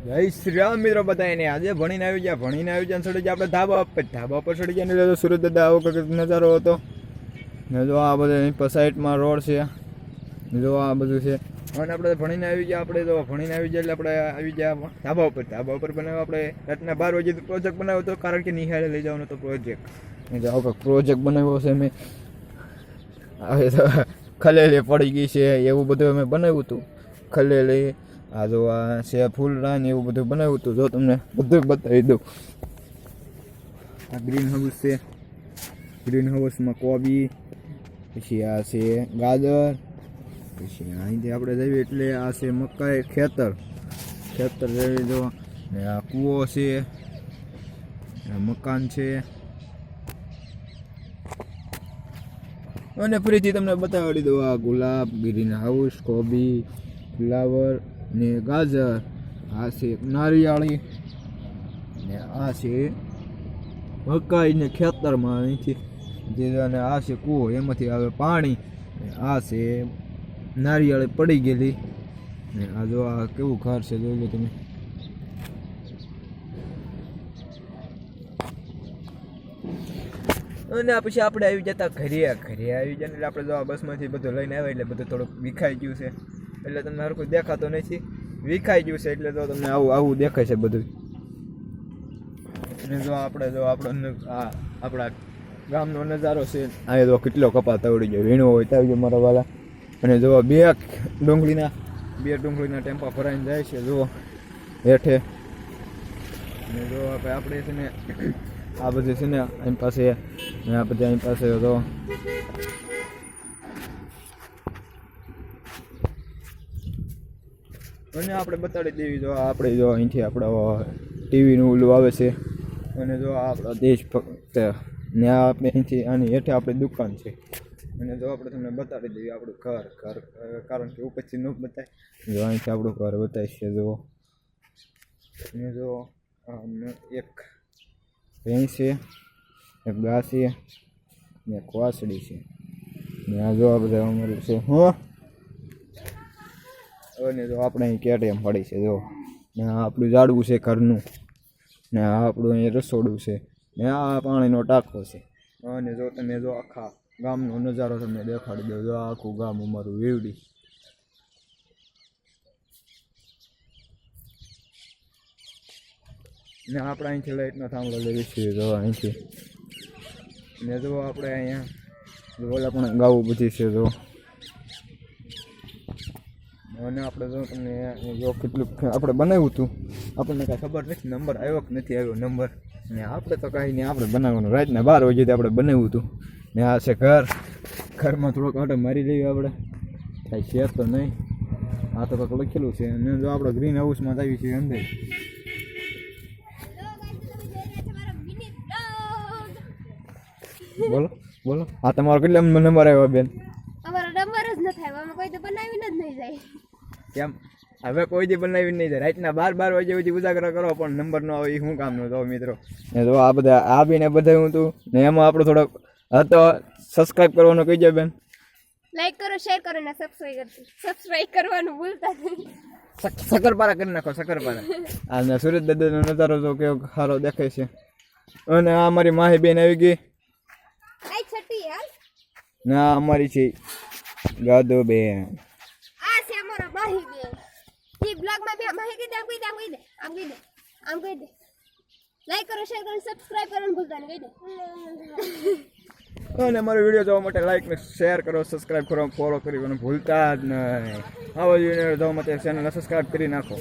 જય શ્રી રામ મિત્રો બધાને આજે ભણીને આવી ગયા, ભણીને આવી ગયા સડી ગયા, આપણે ધાબા પર ધાબા પર ચડી ગયા ને સુરત દાદા આવો કંઈક નજારો હતો. ને જો આ બધા સાઈડમાં રોડ છે. જો આ બધું છે. અને આપણે ભણીને આવી ગયા, આપણે તો ભણીને આવી ગયા એટલે આપણે આવી ગયા ધાબા ઉપર. ધાબા ઉપર બનાવ્યો, આપણે રાતના બાર વાગે પ્રોજેક્ટ બનાવ્યો હતો કારણ કે નિહાળે લઈ જવાનો હતો પ્રોજેક્ટ ને જો આવો પ્રોજેક્ટ બનાવ્યો છે મેં. હવે તો ખલેલી પડી ગઈ છે, એવું બધું અમે બનાવ્યું હતું. ખલેલી આ જો આ છે ફૂલ રાન એવું બધું બનાવ્યું હતું જો તમને બધું બતાવી દઉં. આ ગ્રીન હાઉસ છે. ગ્રીન હાઉસમાં કોબી, પછી આ છે ગાજર, પછી અહીંથી આપણે જઈએ એટલે આ છે મકાઈ ખેતર. ખેતર જઈએ જો. ને આ કૂવો છે. મકાન છે. અને ફરીથી તમને બતાવી દઉં આ ગુલાબ ગ્રીન હાઉસ કોબી, ફ્લાવર ને ગાજર, આ છે નારિયાળી, ને આ છે મકાઈ ને ખેતરમાં અહીંથી જે અને આ છે કૂવો, એમાંથી આવે પાણી, ને આ છે નારિયાળી પડી ગયેલી, ને આ જો આ કેવું ઘર છે જોઈ લો તમે. અને પછી આપણે આવી જતા ઘરે ઘરે આવી જાય એટલે આપણે જો આ બસમાંથી બધું લઈને આવ્યા એટલે બધું થોડુંક વિખાઈ ગયું છે. એટલે તમને હરખું દેખાતો નથી. વિખાઈ ગયું છે એટલે તો તમને આવું આવું દેખાય છે બધું. અને જો આપણે જો આપણો આ આપણા ગામનો નજારો છે. અહીંયા જો કેટલો કપાત તવડી ગયો. વીણો હોય તાવી ગયો મારા વાલા. અને જો બે ડુંગળીના બે ડુંગળીના ટેમ્પા ભરાઈને જાય છે. જુઓ હેઠે. અને જો આપણે છે ને આ બધી છે ને અહીં પાસે આ બધી અહીં પાસે તો અને આપણે બતાડી દેવી જો આપણે જો અહીંથી આપણા ટીવીનું ઓલું આવે છે. અને જો આપણા દેશ ભક્ત ને આપણે અહીંથી, આની હેઠે આપણી દુકાન છે. અને જો આપણે તમને બતાડી દઈએ આપણું ઘર ઘર કારણ કે ઉપરથી ન બતાય. જો અહીંથી આપણું ઘર બતાવીશ છે જો અને જો એક ભેંસ છે, એક ગા છે, ને એક છે. ને આ જો આ બધા અમારું છે, હો. અને જો આપણે અહીં કેટીએમ પડી છે, જો. ને આ આપણું ઝાડવું છે ઘરનું. ને આ આપણું અહીં રસોડું છે. ને આ પાણીનો ટાંકો છે. અને જો તમે જો આખા ગામનો નજારો તમને દેખાડી દો જો આખું ગામ અમારું વીવડી. ને આપણે અહીંથી લાઈટનો થાંભલો લેવી છીએ, જો અહીંથી. ને જો આપણે અહીંયા ઓલા પણ ગાવું બધી છે, જો. અને આપણે જો તમને જો કેટલું આપણે બનાવ્યું હતું, આપણને કાંઈ ખબર નથી, નંબર આવ્યો કે નથી આવ્યો, નંબર. ને આપણે તો કાંઈ નહીં, આપણે બનાવવાનું. રાતના બાર વાગે આપણે બનાવ્યું હતું. ને આ છે ઘર. ઘરમાં થોડોક આટો મારી લઈએ આપણે. કાંઈ છે તો નહીં. આ તો કંઈક લખેલું છે. અને જો આપણે ગ્રીન હાઉસમાં જ આવી છીએ અંદર. બોલો બોલો. આ તમારો કેટલા નંબર આવ્યો બેન? અમારો નંબર જ નથી આવ્યો. અમે કોઈ તો બનાવીને જ નહીં જાય. કેમ? હવે કોઈ દી બનાવી નહીં જાય રાતના બાર બાર વાગે સુધી ઉજાગરો કરો પણ નંબર નો આવે એ શું કામ નો તો મિત્રો. ને તો આ બધા આ બી ને બધા હું તું. ને એમાં આપણો થોડોક હતો. સબસ્ક્રાઇબ કરવાનું કહી જાય બેન. લાઈક કરો શેર કરો અને સબસ્ક્રાઇબ સબસ્ક્રાઇબ કરવાનું ભૂલતા નહીં. શક- કરી નાખો સકરપારા આ ને સુરત દાદાનો નજારો તો કેવો સારો દેખાય છે. અને આ અમારી માહી બેન આવી ગઈ. ને અમારી છે ગાદો બેન. માહી બે ઈ બ્લોગમાં બે માહી કહી દે, આમ કહી દે, આમ કહી દે, આમ કહી દે, આમ કહી દે. લાઈક કરો શેર કરો સબસ્ક્રાઇબ કરવાનું ભૂલતા કહી દે. અને અમારો વીડિયો જોવા માટે લાઈક ને શેર કરો સબસ્ક્રાઇબ કરો ફોલો કરી ભૂલતા જ નહીં. આવા વીડિયો જોવા માટે ચેનલને સબસ્ક્રાઇબ કરી નાખો.